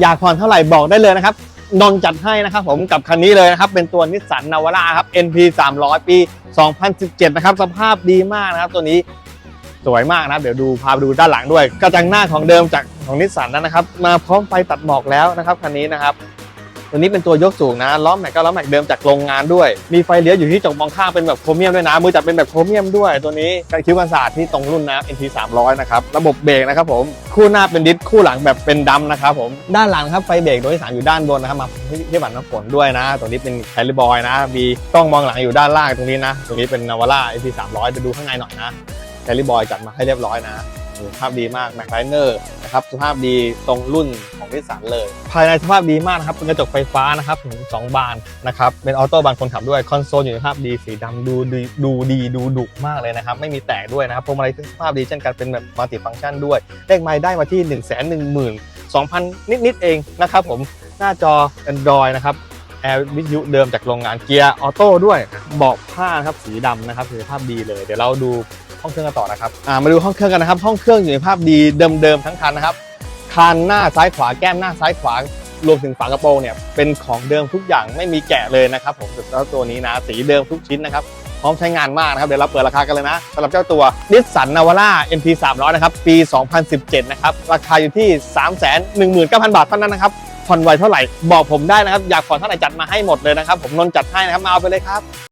อยากผ่อนเท่าไหร่บอกได้เลยนะครับนนจัดให้นะครับผมกับคันนี้เลยนะครับ เป็นตัวนิสสันนาวาร่าครับ NP 300 ปี 2017 นะครับ สภาพดีมากนะครับ ตัวนี้สวยมากนะครับ เดี๋ยวดูพาไปดูด้านหลังด้วย กระจังหน้าของเดิมจากของนิสสันนะครับ มาพร้อมไฟตัดหมอกแล้วนะครับคันนี้นะครับ ตัวนี้เป็นตัวยกสูงนะล้อแม็กก็ล้อแม็กเดิมจากโรงงานด้วย มีไฟเลี้ยวอยู่ที่จกมองข้างเป็นแบบโครเมียมด้วยนะ มือจับเป็นแบบโครเมียมด้วย ตัวนี้กันคิ้วกันศาสตร์ที่ตรงรุ่นนะ NT 300นะครับ ระบบเบรกนะครับผม คู่หน้าเป็นดิสคู่หลังแบบเป็นดำนะครับผม ด้านหลังครับไฟเบรกโดยสารอยู่ด้านบนนะครับ มาที่ที่บัตรน้ำฝนด้วยนะ ตัวนี้เป็นแคลิบอยนะ มีกล้องมองหลังอยู่ด้านล่างตรงนี้นะ ตรงนี้เป็นนาวาร่า NT 300จะดูข้างในหน่อยนะแคลิบอยจัดมาให้เรียบร้อยนะ ภาพดีมากแม็กไลเนอร์นะครับสภาพดีตรงรุ่นของนิสสันเลย ภายในสภาพดีมากนะครับเป็นกระจกไฟฟ้านะครับถึงสองบานนะครับเป็นออโต้บานคนขับด้วยคอนโซลอยู่ในภาพดีสีดำดูดีดูดีดูดุมากเลยนะครับไม่มีแตกด้วยนะครับพวงมาลัยสภาพดีเช่นกันเป็นแบบมัลติฟังก์ชันด้วยเลขไมล์ได้มาที่ 1 1 1 2 0 0 0 นิดๆเองนะครับผมหน้าจอ Android นะครับ ร์วิทยุเดิมจากโรงงานเกียร์ออโต้ด้วยเบาะผ้านะครับสีดำนะครับสภาพดีเลย เดี๋ยวเราดูห้องเครื่องกันต่อนะครับอ่ามาดูห้องเครื่องกันนะครับ ห้องเครื่องอยู่ในภาพดีเดิมๆทั้งคันนะครับคานหน้าซ้ายขวาแก้มหน้าซ้ายขวารวมถึงฝากระโปรงเนี่ยเป็นของเดิมทุกอย่างไม่มีแกะเลยนะครับผมแล้วตัวนี้นะสีเดิมทุกชิ้นนะครับพร้อมใช้งานมากนะครับเดี๋ยวเราเปิดราคากันเลยนะสำหรับเจ้าตัวนิสสันนาวาร่า NP 300 นะครับ ปี 2017 นะครับ ราคาอยู่ที่ 319,000 บาทเท่านั้นนะครับ ผ่อนไหวเท่าไหร่บอกผมได้นะครับ อยากผ่อนเท่าไหร่จัดมาให้หมดเลยนะครับ ผมนนจัดให้นะครับมาเอาไปเลยครับ